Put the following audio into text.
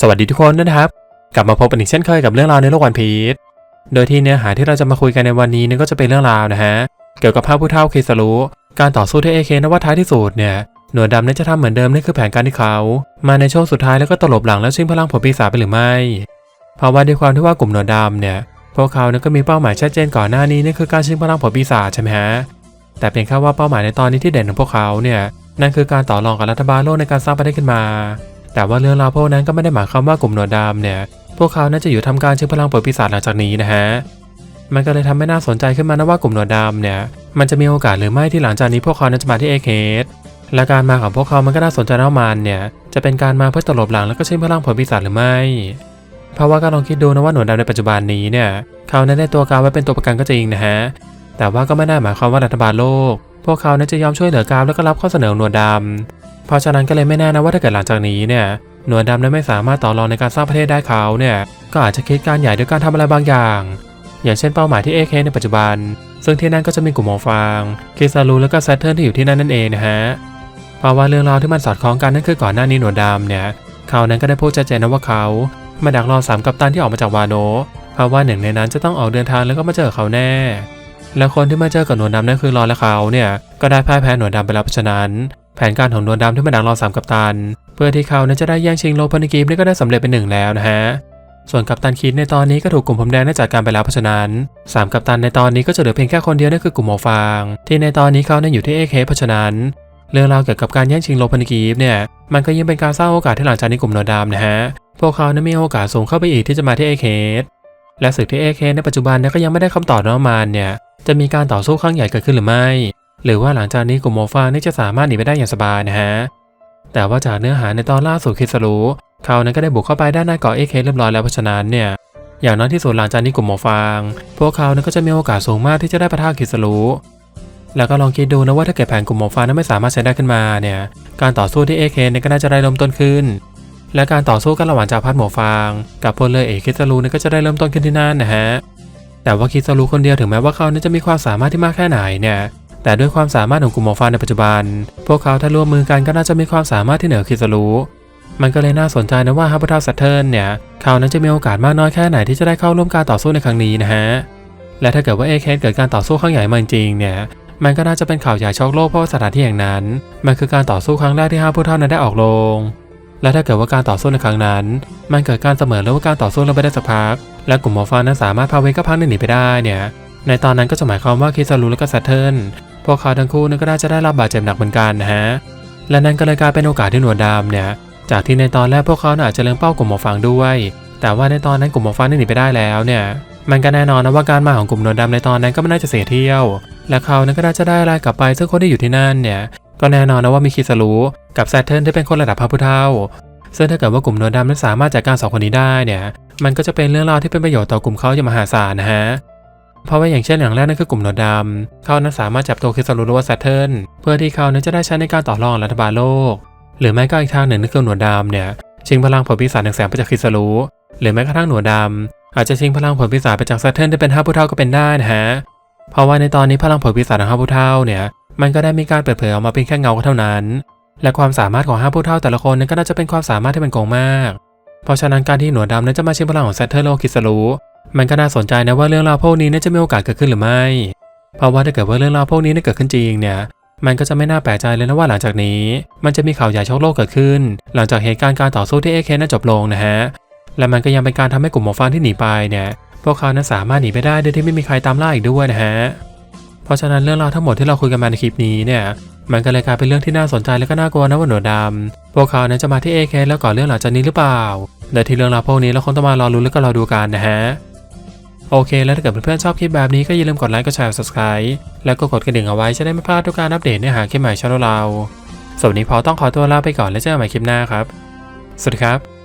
สวัสดีทุกคนนะครับ กลับมาพบกันอีกเช่นเคยกับเรื่องราวในโลกวันพีชโดยที่เนื้อหาที่เราจะมาคุยกันในวันนี้เนี่ยก็จะเป็นเรื่องราวนะฮะเกี่ยวกับภาพผู้เฒ่าเคสรุการต่อสู้ที่เอเคนว่าท้ายที่สุดเนี่ยหนวดดำนี่จะทำเหมือนเดิมนี่คือแผนการที่เขา มาในช่วงสุดท้ายแล้วก็ตลบหลังแล้วชิงพลังผลปีศาจไปหรือไม่เพราะว่าด้วยความที่ว่ากลุ่มหนวดดำเนี่ยพวกเขาเนี่ยก็มีเป้าหมายชัดเจนก่อนหน้านี้นี่คือการชิงพลังผลปีศาจใช่ไหมฮะแต่เพียงแค่ว่าเป้าหมายในตอนนี้ที่เด่นของพวกเขาเนี่ยนั่นคือการต่อรองกับรัฐบาลโลกในการสร้างประเทศขึ้นมา แต่ว่าเรื่องราวพวกนั้นก็ไม่ได้หมายความว่ากลุ่มหนวดดำเนี่ย พวกเขาน่าจะอยู่ทำการเชิงพลังเปิดปีศาจหลังจากนี้นะฮะ มันก็เลยทำให้น่าสนใจขึ้นมานะว่ากลุ่มหนวดดำเนี่ย มันจะมีโอกาสหรือไม่ที่หลังจากนี้พวกเขานั้นจะมาที่เอเคสและการมาของพวกเขามันก็น่าสนใจนะว่ามันเนี่ย จะเป็นการมาเพื่อตลบหลังแล้วก็ชิงพลังผลปีศาจหรือไม่ เพราะว่าก็ลองคิดดูนะว่าหนวดดำในปัจจุบันนี้เนี่ยเขานั้นได้ตัวกาวไว้เป็นตัวประกันก็จริงนะฮะ แต่ว่าก็ไม่ได้หมายความว่ารัฐบาลโลก พวกเขานั้นจะยอมช่วยเหลือกาวแล้วก็รับข้อเสนอหนวดดำ เพราะฉะนั้นก็เลยไม่แน่นะว่าถ้าเกิดหลังจากนี้เนี่ยหนวดดำนั้นไม่สามารถต่อรองในการสร้างประเทศได้เขาเนี่ยก็อาจจะคิดการใหญ่ด้วยการทำอะไรบางอย่าง อย่างเช่นเป้าหมายที่เอเคในปัจจุบัน ซึ่งที่นั่นก็จะมีกลุ่มหมอฟางคิซารูและก็แซตเทิร์นที่อยู่ที่นั่นนั่นเองนะฮะเพราะว่าเรื่องราวที่มันสอดคล้องกันนั่นคือก่อนหน้านี้หนวดดำเนี่ยเขานั้นก็ได้พูดชัดเจนนะว่าเขามาดักรอสามกัปตันที่ออกมาจากวาโนเพราะว่าหนึ่งในนั้นจะต้องออกเดินทางแล้วก็มาเจอเขาแน่ แล้วคนที่มาเจอกับหนวดดำนั่นคือรอและเขาเนี่ยก็ได้พ่ายแพ้หนวดดำไปแล้วเพราะฉะนั้น แผนการของนวดดำที่มาดักรอสามกัปตัน เพื่อที่เขานั้นจะได้แย่งชิงโลพนิกีมนี่ก็ได้สำเร็จเป็นหนึ่งแล้วนะฮะ ส่วนกัปตันคิดในตอนนี้ก็ถูกกลุ่มผมแดงได้จัดการไปแล้วเพราะฉะนั้นสามกัปตันในตอนนี้ก็จะเหลือเพียงแค่คนเดียวนั่นคือกลุ่มหมอฟาง ที่ในตอนนี้เขานั้นอยู่ที่เอเคเพราะฉะนั้น เรื่องราวเกี่ยวกับการแย่งชิงโลพนิกีฟเนี่ยมันก็ยิ่งเป็นการสร้างโอกาสที่หลังจากนี้กลุ่มนวดดำนะฮะพวกเขานั้นมีโอกาสสูงเข้าไปอีกที่จะมาที่เอเคและศึกที่เอเคในปัจจุบันเนี่ยก็ยังไม่ได้คำตอบนะว่ามันเนี่ยจะมีการต่อสู้ครั้งใหญ่เกิดขึ้นหรือไม่ หรือว่าหลังจากนี้กลุ่มโมฟานี่จะสามารถหนีไปได้อย่างสบายนะฮะ แต่ว่าจากเนื้อหาในตอนล่าสุดคิดสรู้เขานั้นก็ได้บุกเข้าไปด้านในเกาะเอเคสเรียบร้อยแล้วเพราะฉะนั้นเนี่ยอย่างน้อยที่สุดหลังจากนี้กลุ่มหมอฟาง พวกเขานั้นก็จะมีโอกาสสูงมากที่จะได้ประทะคิดสรู้แล้วก็ลองคิดดูนะว่าถ้าเกิดแผนกลุ่มหมอฟางนั้นไม่สามารถใช้ได้ขึ้นมาเนี่ยการต่อสู้ที่เอเคเนี่ยก็น่าจะได้เริ่มต้นขึ้น และการต่อสู้กันระหว่างจาพัดหมฟาง กับพลเรือเอกคิซารุเนี่ยก็จะได้เริ่มต้นขึ้นที่นั่นนะฮะแต่ว่าคิซารุคนเดียวถึงแม้ว่าเขานี่ยจะมีความสามารถที่มากแค่ไหนเนี่ย แต่ด้วยความสามารถของกลุ่มหมวฟางในปัจจุบัน พวกเขาถ้าร่วมมือกันก็น่าจะมีความสามารถที่เหนือคิซารุมันก็เลยน่าสนใจนะว่าฮับเบิลทัสเทิร์นเนี่ยเขานั้นจะมีโอกาสมากน้อยแค่ไหนที่จะได้เข้าร่วมการต่อสู้ในครั้งนี้นะฮะ และถ้าเกิดว่าเอเคเกิดการต่อสู้ครั้งใหญ่มาจริงเนี่ย มันก็น่าจะเป็นข่าวใหญ่ช็อกโลกเพราะสถานที่อย่างนั้น มันคือการต่อสู้ครั้งแรกที่ห้าผู้เท่านั้นได้ออกโรงและถ้าเกิดว่าการต่อสู้ในครั้งนั้น มันเกิดการเสมอแล้วว่าการต่อสู้เราไปได้สักพัก และกลุ่มหมอฟานั้นสามารถพาเวก็พักหนีไปได้เนี่ย ในตอนนั้นก็จะหมายความว่าคิซารุและก็ซตเทิร์น พวกเขาทั้งคู่นั้นก็น่าจะได้รับบาดเจ็บหนักเหมือนกันนะฮะ และนั่นก็เลยกลายเป็นโอกาสที่หนวดดำเนี่ย จากที่ในตอนแรกพวกเขาอาจจะเล็งเป้ากลุ่มหมอฟังด้วย แต่ว่าในตอนนั้นกลุ่มหมอฟังได้หนีไปได้แล้วเนี่ย มันก็แน่นอนนะว่าการมาของกลุ่มหนวดดำในตอนนั้นก็ไม่น่าจะเสียเที่ยว และเขานั้นก็น่าจะได้อะไรกลับไปซึ่งคนที่อยู่ที่นั่นเนี่ย ก็แน่นอนนะว่ามีคิสรูกับแซตเทิร์นที่เป็นคนระดับพระผู้เฒ่าซึ่งถ้าเกิดว่ากลุ่มหนวดดำนั้นสามารถจัดการสองคนนี้ได้เนี่ย มันก็จะเป็นเรื่องราวที่เป็นประโยชน์ต่อกลุ่มเขาอย่างมหาศาลนะฮะ เพราะว่าอย่างเช่นอย่างแรกนั่นคือกลุ่มหนวดดำเขานั้นสามารถจับตัวคิสรูหรือว่าแซตเทิร์นเพื่อที่เขานั้นจะได้ใช้ในการต่อรองรัฐบาลโลก หรือไม่ก็อีกทางหนึ่งนั่นคือหนวดดำเนี่ยชิงพลังผลปีศาจหนึ่งแสนไปจากคิสรูหรือแม้กระทั่งหนวดดำอาจจะชิงพลังผลปีศาจไปจากแซตเทิร์นที่เป็นห้าผู้เฒ่าก็เป็นได้นะฮะเพราะว่าในตอนนี้พลังผลปีศาจของห้าผู้เฒ่าเนี่ยมันก็ได้มีการเปิดเผยออกมาเป็นแค่เงาเท่านั้น และความสามารถของห้าผู้เฒ่าแต่ละคนนั้นก็น่าจะเป็นความสามารถที่เป็นโกงมาก เพราะฉะนั้นการที่หนวดดำนั้นจะมาชิงพลังของแซตเทิร์โลคิสรู มันก็น่าสนใจนะว่าเรื่องราวพวกนี้นจะมีโอกาสเกิดขึ้นหรือไม่ เพราะว่าถ้าเกิดว่าเรื่องราวพวกนี้เกิดขึ้นจริงเนี่ย มันก็จะไม่น่าแปลกใจเลยนะว่าหลังจากนี้ มันจะมีข่าวใหญ่ช็อกโลกเกิดขึ้น หลังจากเหตุการณ์การต่อสู้ที่เอเคนั้นจบลงนะฮะ และมันก็ยังเป็นการทำให้กลุ่มหมอฟันที่หนีไปเนี่ย พวกเขานั้นสามารถหนีไปได้โดยที่ไม่มีใครตามล่าอีกด้วยนะฮะ เพราะฉะนั้นเรื่องราวทั้งหมดที่เราคุยกันมาในคลิปนี้เนี่ย มันก็เลยกลายเป็นเรื่องที่น่าสนใจและก็น่ากลัวนะว่าหนวดดำพวกเขานั้นจะมาที่เอเคแล้วก่อเรื่องหลังจากนี้หรือเปล่าโดยที่เรื่องราวพวกนี้เราคงต้องมารอรู้แล้วก็รอดูกันนะฮะ โอเค แล้วถ้าเกิดเพื่อนๆชอบคลิปแบบนี้ก็อย่าลืมกดไลค์ กดแชร์ subscribe แล้วก็กดกระดิ่งเอาไว้จะได้ไม่พลาดทุกการอัปเดตเนื้อหาคลิปใหม่ช่องเราสวัสดีพอต้องขอตัวลาไปก่อนแล้วเจอกันใหม่คลิปหน้าครับ สวัสดีครับ